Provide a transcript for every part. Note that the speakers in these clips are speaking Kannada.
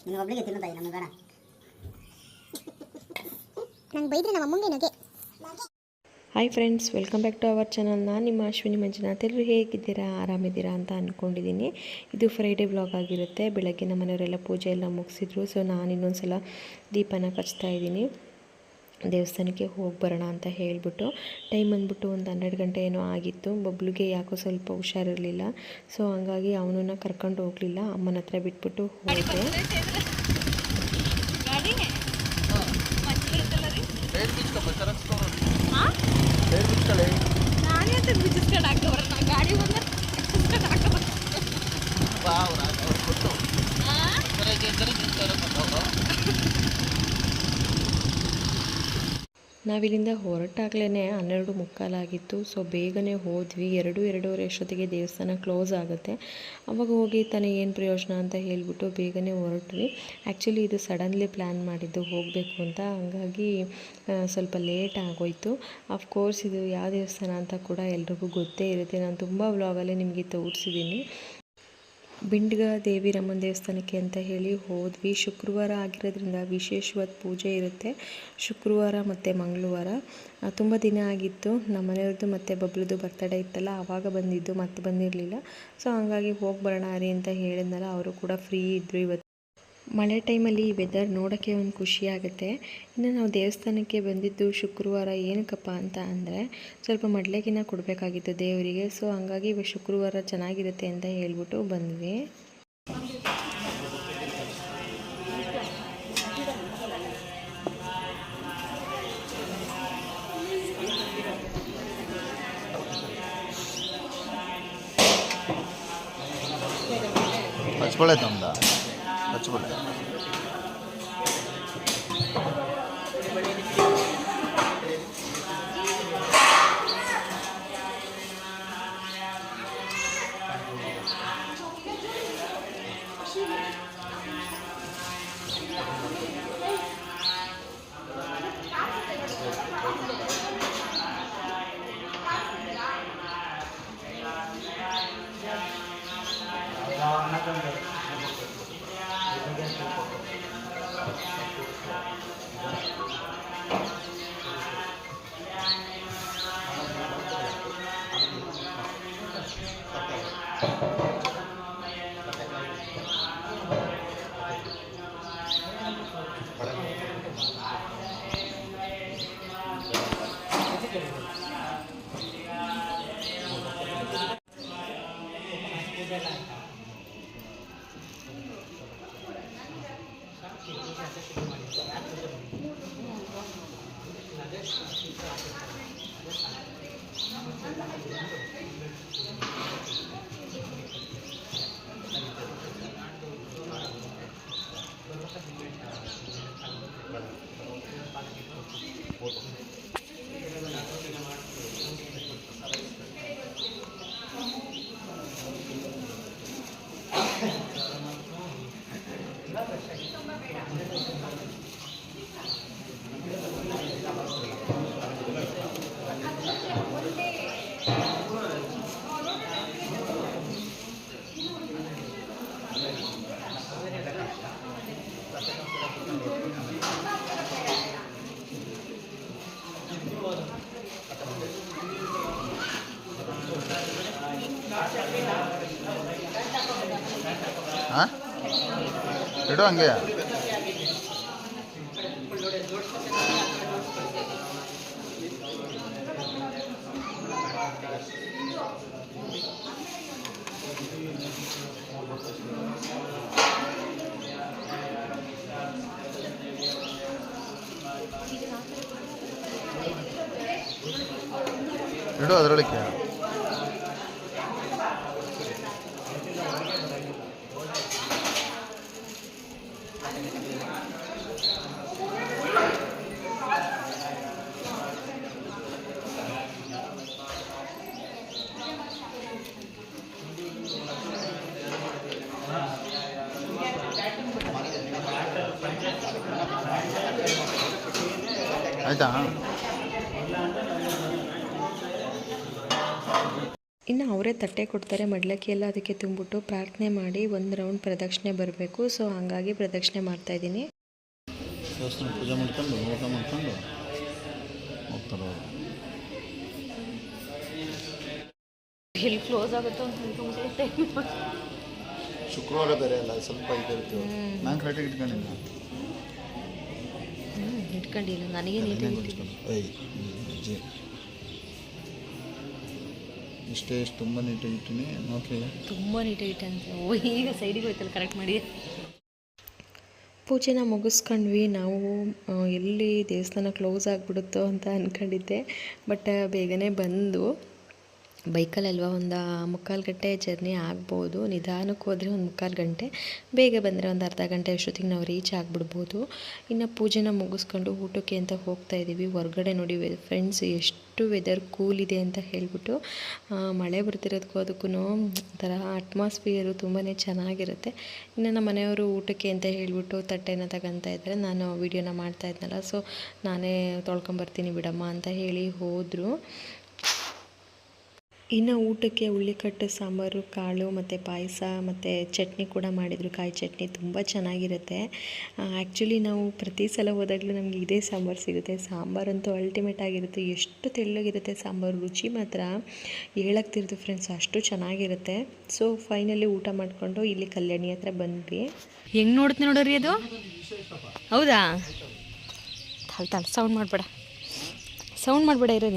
ತಿನ್ನೋದಾಯಿ ನಮಗೆ ಬೇಡ. ನಂಗೆ ಬೈದ್ರೆ ನಮ್ಮ ಅಮ್ಮಂಗೆ ನಗೆ. Hi friends welcome back to our channel ನಾನು ನಿಮ್ಮ ಅಶ್ವಿನಿ ಮಂಜುನಾಥ್. ಎಲ್ಲರೂ ಹೇಗಿದ್ದೀರಾ? ಆರಾಮಿದ್ದೀರಾ ಅಂತ ಅಂದ್ಕೊಂಡಿದ್ದೀನಿ ಇದು ಫ್ರೈಡೇ ವ್ಲಾಗ್ ಆಗಿರುತ್ತೆ. ಬೆಳಗ್ಗೆ ನಮ್ಮನೆಯವರೆಲ್ಲ ಪೂಜೆ ಎಲ್ಲ ಮುಗಿಸಿದ್ರು. ಸೊ ನಾನು ಇನ್ನೊಂದು ಸಲ ದೀಪನ ಕಚ್ತಾ ಇದ್ದೀನಿ ದೇವಸ್ಥಾನಕ್ಕೆ ಹೋಗಿ ಬರೋಣ ಅಂತ ಹೇಳಿಬಿಟ್ಟು ಟೈಮ್ ಬಂದ್ಬಿಟ್ಟು ಒಂದು ಹನ್ನೆರಡು ಗಂಟೆ ಏನೋ ಆಗಿತ್ತು. ಬಬ್ಲುಗೆ ಯಾಕೋ ಸ್ವಲ್ಪ ಹುಷಾರಿರಲಿಲ್ಲ. ಸೊ ಹಂಗಾಗಿ ಅವನನ್ನು ಕರ್ಕೊಂಡು ಹೋಗಲಿಲ್ಲ. ಅಮ್ಮನ ಹತ್ರ ಬಿಟ್ಬಿಟ್ಟು ಗಾಡಿ ಹೋದೆ ಗಾಡಿ ಪಂಚರ್ ಇರ್ತಲ್ಲ ರೀ ಟೈರ್ ಬಿಚ್ಕೊ ಬಚ್ಚರ ಹಾಂ ಟೈರ್ ಬಿಚ್ಕೊಳ್ಳಿ ನಾನೇ ಅಂತ ಬಿಜಿಸ್ಕೊಂಡು ಹಾಕೋಬ್ರ ನಾ ಗಾಡಿ ಬಂದ್ರೆ ಬಿಜಿಸ್ಕೊಂಡು ಹಾಕೋಬ್ರ ಬಾ ಅವ್ರು ಅವ್ರು ಕೊಟ್ಟು ಹಾಂ ಸರಿಯಾಗಿ ಇದ್ದರೆ ನಿಂತಾರೆ ನಾವಿಲ್ಲಿಂದ ಹೊರಟಾಗ್ಲೇ ಹನ್ನೆರಡು ಮುಕ್ಕಾಲಾಗಿತ್ತು. ಸೊ, ಬೇಗನೆ ಹೋದ್ವಿ. ಎರಡು, ಎರಡೂವರೆ ಅಷ್ಟೊತ್ತಿಗೆ ದೇವಸ್ಥಾನ ಕ್ಲೋಸ್ ಆಗುತ್ತೆ. ಅವಾಗ ಹೋಗಿ ತಾನೇ ಏನು ಪ್ರಯೋಜನ ಅಂತ ಹೇಳಿಬಿಟ್ಟು ಬೇಗನೆ ಹೊರಟ್ವಿ. ಆ್ಯಕ್ಚುಲಿ ಇದು ಸಡನ್ಲಿ ಪ್ಲ್ಯಾನ್ ಮಾಡಿದ್ದು ಹೋಗಬೇಕು ಅಂತ. ಹಂಗಾಗಿ ಸ್ವಲ್ಪ ಲೇಟ್ ಆಗೋಯ್ತು. ಅಫ್ಕೋರ್ಸ್ ಇದು ಯಾವ ದೇವಸ್ಥಾನ ಅಂತ ಕೂಡ ಎಲ್ರಿಗೂ ಗೊತ್ತೇ ಇರುತ್ತೆ. ನಾನು ತುಂಬ ವ್ಲಾಗಲ್ಲೇ ನಿಮಗೆ ತೋರಿಸಿದ್ದೀನಿ ಬಿಂಡ್ಗ ದೇವಿ ರಮ್ಮನ ದೇವಸ್ಥಾನಕ್ಕೆ ಅಂತ ಹೇಳಿ ಹೋದ್ವಿ. ಶುಕ್ರವಾರ ಆಗಿರೋದ್ರಿಂದ ವಿಶೇಷವಾದ ಪೂಜೆ ಇರುತ್ತೆ. ಶುಕ್ರವಾರ ಮತ್ತು ಮಂಗಳವಾರ. ತುಂಬ ದಿನ ಆಗಿತ್ತು. ನಮ್ಮ ಮನೆಯವ್ರದ್ದು ಮತ್ತು ಬಬ್ಲದ್ದು ಬರ್ತಡೇ ಇತ್ತಲ್ಲ ಆವಾಗ ಬಂದಿದ್ದು, ಮತ್ತೆ ಬಂದಿರಲಿಲ್ಲ. ಸೊ ಹಂಗಾಗಿ ಹೋಗಿ ಬರೋಣ ರೀ ಅಂತ ಹೇಳಿದ್ನಲ್ಲ, ಅವರು ಕೂಡ ಫ್ರೀ ಇದ್ದರು ಇವತ್ತು. ಮಳೆ ಟೈಮಲ್ಲಿ ಈ ವೆದರ್ ನೋಡೋಕ್ಕೆ ಒಂದು ಖುಷಿ ಆಗುತ್ತೆ. ಇನ್ನು ನಾವು ದೇವಸ್ಥಾನಕ್ಕೆ ಬಂದಿದ್ದು ಶುಕ್ರವಾರ ಏನಕ್ಕಪ್ಪ ಅಂತ ಅಂದರೆ ಸ್ವಲ್ಪ ಮಡ್ಲೆಗಿನ ಕೊಡಬೇಕಾಗಿತ್ತು ದೇವರಿಗೆ. ಸೊ ಹಂಗಾಗಿ ಇವಾಗ ಶುಕ್ರವಾರ ಚೆನ್ನಾಗಿರುತ್ತೆ ಅಂತ ಹೇಳ್ಬಿಟ್ಟು ಬಂದ್ವಿ. ಹಚ್ಕೊಳ್ಳೆ ತಮ್ದ ಹಚ್ಕೊಳ್ಳೆ ಹಾಂ ಇಡು ಹಂಗೆ. ಇಡು ಅದರೊಳಕ್ಕೆ. ಆಯ್ತಾ? ಇನ್ನು ಅವರೇ ತಟ್ಟೆ ಕೊಡ್ತಾರೆ ಮಡ್ಲಕ್ಕಿ ಎಲ್ಲ ಅದಕ್ಕೆ ತುಂಬಿಟ್ಟು ಪ್ರಾರ್ಥನೆ ಮಾಡಿ ಒಂದು ರೌಂಡ್ ಪ್ರದಕ್ಷಿಣೆ ಬರಬೇಕು. ಸೊ ಹಂಗಾಗಿ ಪ್ರದಕ್ಷಿಣೆ ಮಾಡ್ತಾ ಇದ್ದೀನಿ. ದೇವಸ್ಥಾನ ಪೂಜೆ ಮಾಡ್ಕೊಂಡು ಊಟ ಮಾಡ್ಕೊಂಡು ಹೋಗ್ತಾರೆ ಎಲ್ಲಿ ಕ್ಲೋಸ್ ಆಗುತ್ತೋ ಅಂತ ಶುಕ್ರವಾರ ಬೇರೆ ಅಲ್ಲ ಸ್ವಲ್ಪ ಇದಿರುತ್ತೆ. ನಾನು ಕರೆಕ್ಟಾಗಿ ಇಟ್ಕೊಂಡಿಲ್ಲ ಇಟ್ಕೊಂಡಿಲ್ಲ ನನಗೆ ನೀಟಾಗಿ ಇಷ್ಟು ತುಂಬ ನೀಟಾಗಿ ಇಟ್ಟಿನಿ. ಓಕೆ. ತುಂಬ ನೀಟಾಗಿ ಇಟ್ಟಂತೆ ಓ ಈಗ ಸೈಡಿಗೆ ಹೋಯ್ತಲ್ಲ ಕರೆಕ್ಟ್ ಮಾಡಿ. ಪೂಜೆನ ಮುಗಿಸ್ಕೊಂಡ್ವಿ. ನಾವು ಎಲ್ಲಿ ದೇವಸ್ಥಾನ ಕ್ಲೋಸ್ ಆಗಿಬಿಡುತ್ತೋ ಅಂತ ಅಂದ್ಕೊಂಡಿದ್ದೆ ಬಟ್ ಬೇಗನೆ ಬಂದು ಬೈಕಲ್ಲಲ್ವ ಒಂದು ಮುಕ್ಕಾಲು ಗಂಟೆ ಜರ್ನಿ ಆಗ್ಬೋದು. ನಿಧಾನಕ್ಕೆ ಹೋದರೆ ಒಂದು ಮುಕ್ಕಾಲು ಗಂಟೆ, ಬೇಗ ಬಂದರೆ ಒಂದು ಅರ್ಧ ಗಂಟೆ ಅಷ್ಟೊತ್ತಿಗೆ ನಾವು ರೀಚ್ ಆಗಿಬಿಡ್ಬೋದು. ಇನ್ನು ಪೂಜೆನ ಮುಗಿಸ್ಕೊಂಡು ಊಟಕ್ಕೆ ಅಂತ ಹೋಗ್ತಾ ಇದ್ದೀವಿ. ಹೊರಗಡೆ ನೋಡಿ ಫ್ರೆಂಡ್ಸ್ ಎಷ್ಟು ವೆದರ್ ಕೂಲ್ ಇದೆ ಅಂತ ಹೇಳಿಬಿಟ್ಟು ಮಳೆ ಬರ್ತಿರೋದಕ್ಕೂ ಅದಕ್ಕೂ ಒಂಥರ ಅಟ್ಮಾಸ್ಫಿಯರು ತುಂಬಾ ಚೆನ್ನಾಗಿರುತ್ತೆ. ಇನ್ನು ನಮ್ಮ ಮನೆಯವರು ಊಟಕ್ಕೆ ಅಂತ ಹೇಳಿಬಿಟ್ಟು ತಟ್ಟೆನ ತಗೊತಾ ಇದ್ದಾರೆ. ನಾನು ವೀಡಿಯೋನ ಮಾಡ್ತಾ ಇದ್ನಲ್ಲ, ಸೊ ನಾನೇ ತೊಳ್ಕೊಂಬರ್ತೀನಿ ಬಿಡಮ್ಮ ಅಂತ ಹೇಳಿ ಹೋದರು. ಇನ್ನು ಊಟಕ್ಕೆ ಉಳ್ಳಿಕಟ್ಟು ಸಾಂಬಾರು ಕಾಳು ಮತ್ತು ಪಾಯಸ ಮತ್ತು ಚಟ್ನಿ ಕೂಡ ಮಾಡಿದರು. ಕಾಯಿ ಚಟ್ನಿ ತುಂಬ ಚೆನ್ನಾಗಿರುತ್ತೆ. ಆ್ಯಕ್ಚುಲಿ ನಾವು ಪ್ರತಿ ಸಲ ಹೋದಾಗಲೂ ನಮಗೆ ಇದೇ ಸಾಂಬಾರು ಸಿಗುತ್ತೆ. ಸಾಂಬಾರಂತೂ ಅಲ್ಟಿಮೇಟ್ ಆಗಿರುತ್ತೆ. ಎಷ್ಟು ತೆಳ್ಳಗಿರುತ್ತೆ ಸಾಂಬಾರು ರುಚಿ ಮಾತ್ರ ಹೇಳಕ್ತಿರ್ದು ಫ್ರೆಂಡ್ಸ್ ಅಷ್ಟು ಚೆನ್ನಾಗಿರುತ್ತೆ. ಸೊ ಫೈನಲಿ ಊಟ ಮಾಡಿಕೊಂಡು ಇಲ್ಲಿ ಕಲ್ಯಾಣಿ ಹತ್ರ ಬಂದ್ವಿ. ಹೆಂಗೆ ನೋಡುತ್ತೆ ನೋಡೋರಿ ಅದು? ಹೌದಾ? ತಲ್ ತಲ್ ಸೌಂಡ್ ಮಾಡಬೇಡ. ಸೌಂಡ್ ಮಾಡಬೇಡ ಇರೋ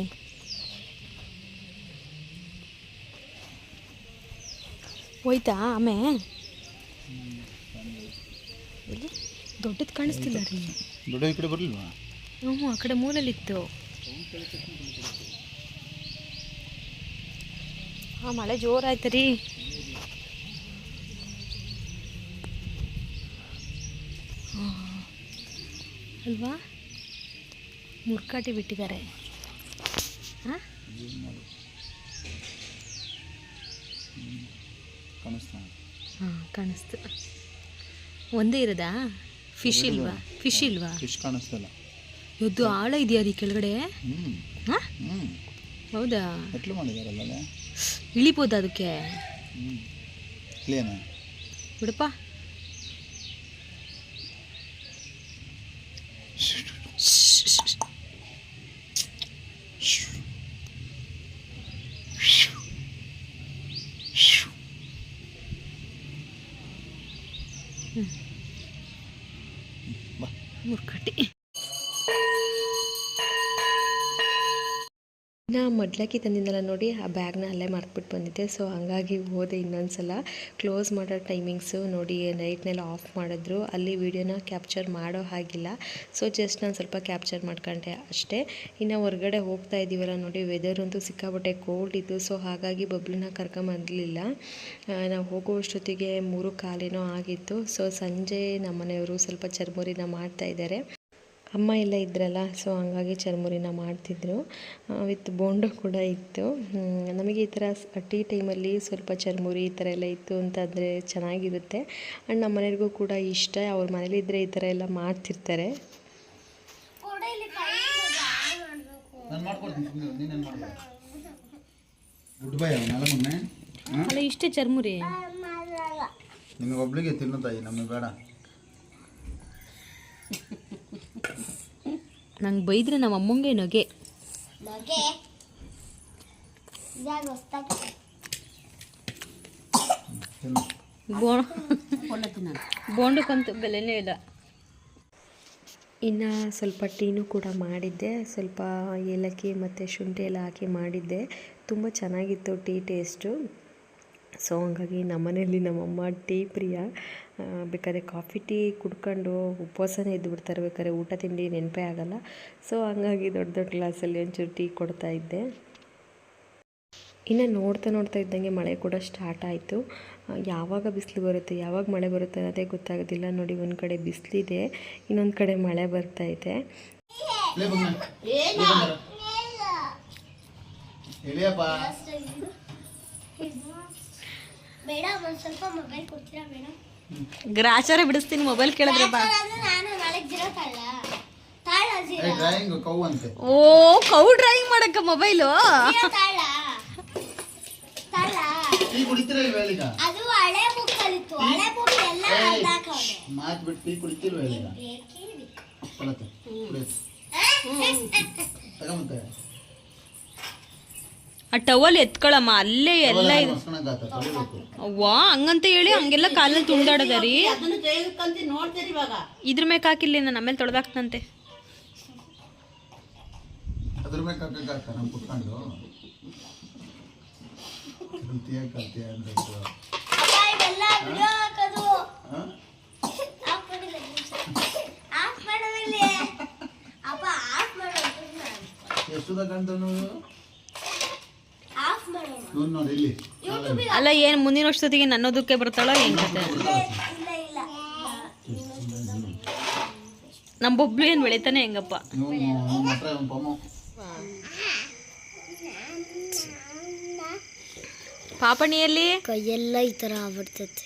ಹೋಯ್ತಾ? ಆಮೆ? ಎಲ್ಲಿ? ದೊಡ್ಡದು ಕಾಣಿಸ್ತಿಲ್ಲ ರೀ. ದೊಡ್ಡ ಈ ಕಡೆ ಬರಲಿಲ್ವಾ? ಹ್ಞೂ ಆ ಕಡೆ ಮೂಲಲ್ಲಿತ್ತು. ಹಾಂ ಮಳೆ ಜೋರಾಯ್ತು ರೀ. ಅಲ್ವಾ? ಮುರ್ಕಾಟಿ ಬಿಟ್ಟಿದ್ದಾರೆ. ಹಾಂ ಹಾಂ ಕಾಣಿಸ್ತು. ಒಂದೇ ಇರೋದಾ? ಫಿಶ್ ಇಲ್ವಾ? ಫಿಶ್ ಇಲ್ವಾ? ಫಿಶ್ ಕಾಣಿಸ್ತಿಲ್ಲ ಇವತ್ತು ಆಳ ಇದೆಯಾ ರೀ ಕೆಳಗಡೆ? ಹಾಂ? ಹೌದಾ? ಮಾಡಿದಾರಲ್ಲ ಇಳಿಬೋದಾ ಅದಕ್ಕೆ? ಬಿಡಪ್ಪ. ಬಾ. ಮುರ್ಕಟ್ಟಿ. ನಾ ಮಡ್ಲಕ್ಕಿ ತಂದಿದ್ದಲ್ಲ ನೋಡಿ, ಆ ಬ್ಯಾಗ್ನ ಅಲ್ಲೇ ಮರ್ತ್ಬಿಟ್ಟು ಬಂದಿದ್ದೆ. ಸೊ ಹಂಗಾಗಿ ಹೋದೆ ಇನ್ನೊಂದು ಸಲ ಕ್ಲೋಸ್ ಮಾಡೋ ಟೈಮಿಂಗ್ಸು ನೋಡಿ ನೈಟ್ನೆಲ್ಲ ಆಫ್ ಮಾಡಿದ್ರು. ಅಲ್ಲಿ ವೀಡಿಯೋನ ಕ್ಯಾಪ್ಚರ್ ಮಾಡೋ ಹಾಗಿಲ್ಲ. ಸೊ ಜಸ್ಟ್ ನಾನು ಸ್ವಲ್ಪ ಕ್ಯಾಪ್ಚರ್ ಮಾಡ್ಕೊಂಡೆ ಅಷ್ಟೇ. ಇನ್ನು ಹೊರಗಡೆ ಹೋಗ್ತಾ ಇದ್ದೀವಲ್ಲ ನೋಡಿ ವೆದರ್ ಅಂತೂ ಸಿಕ್ಕಾಪಟ್ಟೆ ಕೋಲ್ಡ್ ಇತ್ತು. ಸೊ ಹಾಗಾಗಿ ಬಬ್ಲಿನ ಕರ್ಕೊಂಬಂದಿಲ್ಲ ನಾವು ಹೋಗುವಷ್ಟೊತ್ತಿಗೆ ಮೂರು ಕಾಲೇನೋ ಆಗಿತ್ತು. ಸೊ ಸಂಜೆ ನಮ್ಮನೆಯವರು ಸ್ವಲ್ಪ ಚರ್ಮುರಿನ ಮಾಡ್ತಾ ಇದ್ದಾರೆ ಅಮ್ಮ ಎಲ್ಲ ಇದ್ರಲ್ಲ ಸೊ ಹಂಗಾಗಿ ಚರ್ಮುರಿನ ಮಾಡ್ತಿದ್ರು. ವಿತ್ ಬೋಂಡ ಕೂಡ ಇತ್ತು. ನಮಗೆ ಈ ಥರ ಸ್- ಟೀ ಟೈಮಲ್ಲಿ ಸ್ವಲ್ಪ ಚರ್ಮುರಿ ಈ ಥರ ಎಲ್ಲ ಇತ್ತು ಅಂತಂದರೆ ಚೆನ್ನಾಗಿರುತ್ತೆ. ಆ್ಯಂಡ್ ನಮ್ಮ ಮನೆಯವ್ರಿಗೂ ಕೂಡ ಇಷ್ಟ ಅವ್ರ ಮನೇಲಿದ್ದರೆ ಈ ಥರ ಎಲ್ಲ ಮಾಡ್ತಿರ್ತಾರೆ. ಅಲ್ಲ ಇಷ್ಟೇ ಚರ್ಮುರಿ. ನಿಮಗೆ ಒಬ್ಳಿಗೆ ತಿನ್ನು ತಾಯಿ ನಮಗೆ ಬೇಡ. ನಂಗೆ ಬೈದ್ರೆ ನಮ್ಮ ಅಮ್ಮಂಗೆ ನೊಗೆ. ಬೋಂಡಕ್ಕಂತೂ ಬೆಲೆನೇ ಇಲ್ಲ. ಇನ್ನು ಸ್ವಲ್ಪ ಟೀನು ಕೂಡ ಮಾಡಿದ್ದೆ. ಸ್ವಲ್ಪ ಏಲಕ್ಕಿ ಮತ್ತು ಶುಂಠಿ ಎಲ್ಲ ಹಾಕಿ ಮಾಡಿದ್ದೆ. ತುಂಬ ಚೆನ್ನಾಗಿತ್ತು ಟೀ ಟೇಸ್ಟು. ಸೊ ಹಂಗಾಗಿ ನಮ್ಮನೇಲಿ ನಮ್ಮಮ್ಮ ಟೀ ಪ್ರಿಯ ಬೇಕಾದ್ರೆ ಕಾಫಿ ಟೀ ಕುಡ್ಕೊಂಡು ಉಪವಾಸನೇ ಇದ್ದು ಬಿಡ್ತಾರೆ. ಬೇಕಾದ್ರೆ ಊಟ ತಿಂಡಿ ನೆನಪೇ ಆಗಲ್ಲ. ಸೊ ಹಂಗಾಗಿ ದೊಡ್ಡ ದೊಡ್ಡ ಗ್ಲಾಸಲ್ಲಿ ಒಂಚೂರು ಟೀ ಕೊಡ್ತಾ ಇದ್ದೆ. ಇನ್ನು ನೋಡ್ತಾ ನೋಡ್ತಾ ಇದ್ದಂಗೆ ಮಳೆ ಕೂಡ ಸ್ಟಾರ್ಟ್ ಆಯಿತು. ಯಾವಾಗ ಬಿಸಿಲು ಬರುತ್ತೆ ಯಾವಾಗ ಮಳೆ ಬರುತ್ತೆ ಅನ್ನೋದೇ ಗೊತ್ತಾಗೋದಿಲ್ಲ. ನೋಡಿ ಒಂದು ಕಡೆ ಬಿಸಿಲಿದೆ ಇನ್ನೊಂದು ಕಡೆ ಮಳೆ ಬರ್ತಾ ಇದೆ. ಒಂದು ಸ್ವಲ್ಪ ಮೊಬೈಲ್ ಕೊಡ್ತೀರಾ ಮೇಡಮ್ ಗ್ರಾಚಾರ ಬಿಡಿಸ್ತೀನಿ ಮೊಬೈಲ್ ಕೇಳಿದ್ರೆ ಬಾ. ನಾನು ನಾಳೆ ಜಿರೋ ತಾಳ. ತಾಳ ಏ ಡ್ರಾಯಿಂಗ್ ಕೌ ಅಂತೆ. ಓ ಕೌ ಡ್ರಾಯಿಂಗ್ ಮಾಡಕ್ಕ ಮೊಬೈಲು ತಾಳ. ತಾಳ. ಟೀ ಕುಡಿತೀರ ಇಲ್ವಾ ಈಗ ಅದು ಹಳೆ ಬುಕ್ ಕಲಿತು ಹಳೆ ಬುಕ್ ಎಲ್ಲ ಹಾಕವ್ರೆ. ಮಾತು ಬಿಟ್ಟು ಟೀ ಕುಡಿತಿಲ್ವಾ ಈಗ ಕೊಡತ್ತೆ. ಕುಡಿಯತ್ತೆ ತಗೊಂಬತ್ತೆ ಆ ಟವಲ್ ಎತ್ಕೊಳಮ್ಮ ಅಲ್ಲೇ ಎಲ್ಲ ಇದೆ ಅವ್ವಾ ಹಂಗಂತ ಹೇಳಿ ಹಂಗೆಲ್ಲ ಕಾಲಲ್ಲಿ ತುಂಡಾಡದ ರೀ ಇದ್ರ ಮೇಲೆ ಹಾಕಿಲ್ಲ ನಾನು ಆಮೇಲೆ ತೊಳೆದಾಕ್ತಂತೆ ಎಷ್ಟು ಕಾಣ್ತಾವ ನೀವು ಆಫ್ ಮಾಡೋಣ ಇವ್ನು ನೋಡಿ ಇಲ್ಲಿ ಯೂಟ್ಯೂಬಿಗೆ ಅಲ್ಲ ಏನು ಮುಂದಿನ ವರ್ಷದೊತ್ತಿಗೆ ನನ್ನೋದಕ್ಕೆ ಬರ್ತಾಳೋ ಏನು ಕತೆ? ಇಲ್ಲ ಇಲ್ಲ ನಮ್ಮ ಬೊಬ್ಳು ಏನು ಬೆಳಿತಾನೆ ಹೆಂಗಪ್ಪ? ಪಾಪಣಿಯಲ್ಲಿ? ಕೈಯೆಲ್ಲ ಈ ತರ ಆಗ್ಬಿಡ್ತೈತೆ.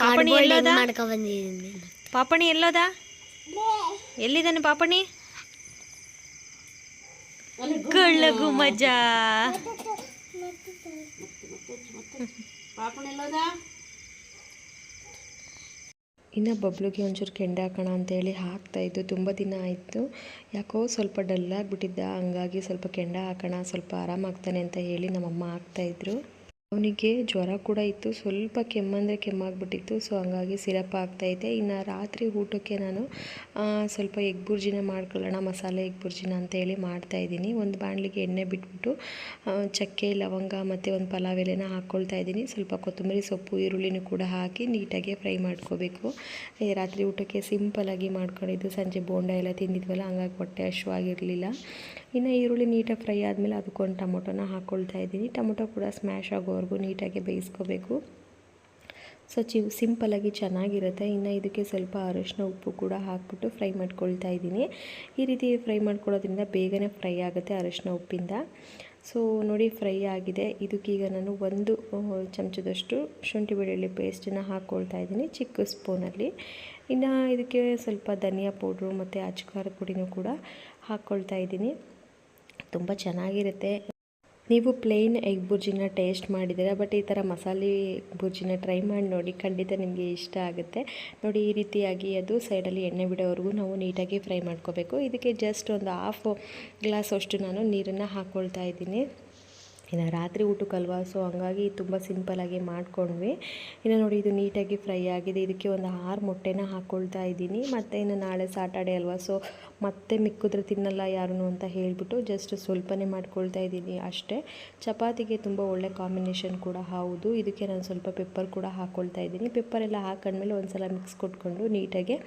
ಪಾಪಣಿ ಎಲ್ಲೋದ? ಬಂದಿದ್ದೀನಿ ಪಾಪಣಿ ಎಲ್ಲದ? ಎಲ್ಲಿದ್ದಾನೆ ಪಾಪಣಿ? ಕಳ್ಳಗು ಮಜಾ. ಇನ್ನು ಬಬ್ಲುಗೆ ಒಂಚೂರು ಕೆಂಡ ಹಾಕೋಣ ಅಂತೇಳಿ ಹಾಕ್ತಾಯಿದ್ದು ತುಂಬ ದಿನ ಆಯಿತು. ಯಾಕೋ ಸ್ವಲ್ಪ ಡಲ್ಲಾಗಿಬಿಟ್ಟಿದ್ದ ಹಂಗಾಗಿ ಸ್ವಲ್ಪ ಕೆಂಡ ಹಾಕೋಣ, ಸ್ವಲ್ಪ ಆರಾಮಾಗ್ತಾನೆ ಅಂತ ಹೇಳಿ ನಮ್ಮಮ್ಮ ಹಾಕ್ತಾಯಿದ್ರು ಅವನಿಗೆ ಜ್ವರ ಕೂಡ ಇತ್ತು. ಸ್ವಲ್ಪ ಕೆಮ್ಮಂದರೆ ಕೆಮ್ಮಾಗ್ಬಿಟ್ಟಿತ್ತು ಸೊ ಹಂಗಾಗಿ ಸಿರಪ್ ಆಗ್ತೈತೆ. ಇನ್ನು ರಾತ್ರಿ ಊಟಕ್ಕೆ ನಾನು ಸ್ವಲ್ಪ ಎಗ್ ಬುರ್ಜಿನ ಮಾಡ್ಕೊಳ್ಳೋಣ, ಮಸಾಲೆ ಎಗ್ ಬುರ್ಜಿನ ಅಂತೇಳಿ ಮಾಡ್ತಾಯಿದ್ದೀನಿ ಒಂದು ಬಾಣಲಿಗೆ ಎಣ್ಣೆ ಬಿಟ್ಬಿಟ್ಟು ಚಕ್ಕೆ, ಲವಂಗ ಮತ್ತು ಒಂದು ಪಲಾವ್ ಎಲೆನ ಹಾಕ್ಕೊಳ್ತಾ ಇದ್ದೀನಿ. ಸ್ವಲ್ಪ ಕೊತ್ತಂಬರಿ ಸೊಪ್ಪು, ಈರುಳ್ಳಿನೂ ಕೂಡ ಹಾಕಿ ನೀಟಾಗಿ ಫ್ರೈ ಮಾಡ್ಕೋಬೇಕು. ರಾತ್ರಿ ಊಟಕ್ಕೆ ಸಿಂಪಲಾಗಿ ಮಾಡ್ಕೊಂಡಿದ್ದು. ಸಂಜೆ ಬೋಂಡ ಎಲ್ಲ ತಿಂದಿದ್ವಲ್ಲ, ಹಂಗಾಗಿ ಹೊಟ್ಟೆ ಹಶುವಾಗಿರಲಿಲ್ಲ ಇನ್ನು ಈರುಳ್ಳಿ ನೀಟಾಗಿ ಫ್ರೈ ಆದಮೇಲೆ ಅದಕ್ಕೊಂದು ಟೊಮೊಟೊನ ಹಾಕ್ಕೊಳ್ತಾ ಇದ್ದೀನಿ. ಟೊಮೊಟೊ ಕೂಡ ಸ್ಮ್ಯಾಶ್ ಆಗೋವರೆಗೂ ನೀಟಾಗಿ ಬೇಯಿಸ್ಕೋಬೇಕು. ಸೊ, ಚಿ ಸಿಂಪಲಾಗಿ ಚೆನ್ನಾಗಿರುತ್ತೆ. ಇನ್ನು ಇದಕ್ಕೆ ಸ್ವಲ್ಪ ಅರಶಿನ ಉಪ್ಪು ಕೂಡ ಹಾಕ್ಬಿಟ್ಟು ಫ್ರೈ ಮಾಡ್ಕೊಳ್ತಾ ಇದ್ದೀನಿ. ಈ ರೀತಿ ಫ್ರೈ ಮಾಡ್ಕೊಳ್ಳೋದ್ರಿಂದ ಬೇಗನೆ ಫ್ರೈ ಆಗುತ್ತೆ ಅರಶಿನ ಉಪ್ಪಿಂದ. ಸೊ, ನೋಡಿ ಫ್ರೈ ಆಗಿದೆ. ಇದಕ್ಕೀಗ ನಾನು ಒಂದು ಚಮಚದಷ್ಟು ಶುಂಠಿ ಬೆಳ್ಳುಳ್ಳಿ ಪೇಸ್ಟನ್ನು ಹಾಕ್ಕೊಳ್ತಾ ಇದ್ದೀನಿ ಚಿಕ್ಕ ಸ್ಪೂನಲ್ಲಿ. ಇನ್ನು ಇದಕ್ಕೆ ಸ್ವಲ್ಪ ಧನಿಯಾ ಪೌಡ್ರು ಮತ್ತು ಅಚ್ಕಾರದ ಪುಡಿನೂ ಕೂಡ ಹಾಕ್ಕೊಳ್ತಾ ಇದ್ದೀನಿ. ತುಂಬ ಚೆನ್ನಾಗಿರುತ್ತೆ. ನೀವು ಪ್ಲೇನ್ ಎಗ್ ಬುರ್ಜಿನ ಟೇಸ್ಟ್ ಮಾಡಿದ್ದೀರಾ ಬಟ್ ಈ ಥರ ಮಸಾಲೆ ಬುರ್ಜಿನ ಟ್ರೈ ಮಾಡಿ ನೋಡಿ, ಖಂಡಿತ ನಿಮಗೆ ಇಷ್ಟ ಆಗುತ್ತೆ. ನೋಡಿ, ಈ ರೀತಿಯಾಗಿ ಅದು ಸೈಡಲ್ಲಿ ಎಣ್ಣೆ ಬಿಡೋವರೆಗೂ ನಾವು ನೀಟಾಗಿ ಫ್ರೈ ಮಾಡ್ಕೋಬೇಕು. ಇದಕ್ಕೆ ಜಸ್ಟ್ ಒಂದು ಹಾಫ್ ಗ್ಲಾಸ್ ಅಷ್ಟು ನಾನು ನೀರನ್ನು ಹಾಕ್ಕೊಳ್ತಾ ಇದ್ದೀನಿ. ಇನ್ನು ರಾತ್ರಿ ಊಟಕ್ಕಲ್ವಾ? ಸೊ ಹಂಗಾಗಿ ತುಂಬ ಸಿಂಪಲಾಗಿ ಮಾಡಿಕೊಂಡ್ವಿ. ಇನ್ನು ನೋಡಿ, ಇದು ನೀಟಾಗಿ ಫ್ರೈ ಆಗಿದೆ. ಇದಕ್ಕೆ ಒಂದು ಆರು ಮೊಟ್ಟೆನ ಹಾಕ್ಕೊಳ್ತಾ ಇದ್ದೀನಿ. ಮತ್ತು ಇನ್ನು ನಾಳೆ ಸಾಟರ್ಡೆ ಅಲ್ವಾ? ಸೊ ಮತ್ತೆ ಮಿಕ್ಕಿದ್ರೆ ತಿನ್ನಲ್ಲ ಯಾರೂ ಅಂತ ಹೇಳಿಬಿಟ್ಟು ಜಸ್ಟ್ ಸ್ವಲ್ಪನೇ ಮಾಡ್ಕೊಳ್ತಾ ಇದ್ದೀನಿ ಅಷ್ಟೇ. ಚಪಾತಿಗೆ ತುಂಬ ಒಳ್ಳೆ ಕಾಂಬಿನೇಷನ್ ಕೂಡ ಹೌದು. ಇದಕ್ಕೆ ನಾನು ಸ್ವಲ್ಪ ಪೆಪ್ಪರ್ ಕೂಡ ಹಾಕ್ಕೊಳ್ತಾ ಇದ್ದೀನಿ. ಪೆಪ್ಪರೆಲ್ಲ ಹಾಕೊಂಡ್ಮೇಲೆ ಒಂದು ಸಲ ಮಿಕ್ಸ್ ಕೊಟ್ಕೊಂಡು ನೀಟಾಗಿ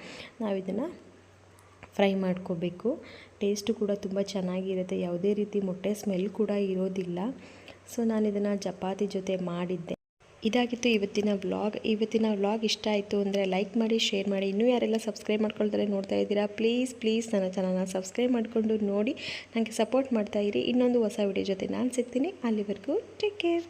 ನಾವು ಇದನ್ನು ಫ್ರೈ ಮಾಡ್ಕೋಬೇಕು. ಟೇಸ್ಟು ಕೂಡ ತುಂಬ ಚೆನ್ನಾಗಿರುತ್ತೆ. ಯಾವುದೇ ರೀತಿ ಮೊಟ್ಟೆ ಸ್ಮೆಲ್ ಕೂಡ ಇರೋದಿಲ್ಲ. ಸೊ ನಾನು ಇದನ್ನು ಚಪಾತಿ ಜೊತೆ ಮಾಡಿದ್ದೆ. ಇದಾಗಿತ್ತು ಇವತ್ತಿನ ವ್ಲಾಗ್ ಇವತ್ತಿನ ವ್ಲಾಗ್ ಇಷ್ಟ ಆಯಿತು ಅಂದರೆ ಲೈಕ್ ಮಾಡಿ ಶೇರ್ ಮಾಡಿ. ಇನ್ನೂ ಯಾರೆಲ್ಲ ಸಬ್ಸ್ಕ್ರೈಬ್ ಮಾಡ್ಕೊಳ್ತಾರೆ, ನೋಡ್ತಾ ಇದ್ದೀರಾ ಪ್ಲೀಸ್ ಪ್ಲೀಸ್ ನನ್ನ ಚಾನಲ್ನ ಸಬ್ಸ್ಕ್ರೈಬ್ ಮಾಡಿಕೊಂಡು ನೋಡಿ. ನನಗೆ ಸಪೋರ್ಟ್ ಮಾಡ್ತಾ ಇರಿ. ಇನ್ನೊಂದು ಹೊಸ ವಿಡಿಯೋ ಜೊತೆ ನಾನು ಸಿಗ್ತೀನಿ. ಅಲ್ಲಿವರೆಗೂ ಟೇಕ್ ಕೇರ್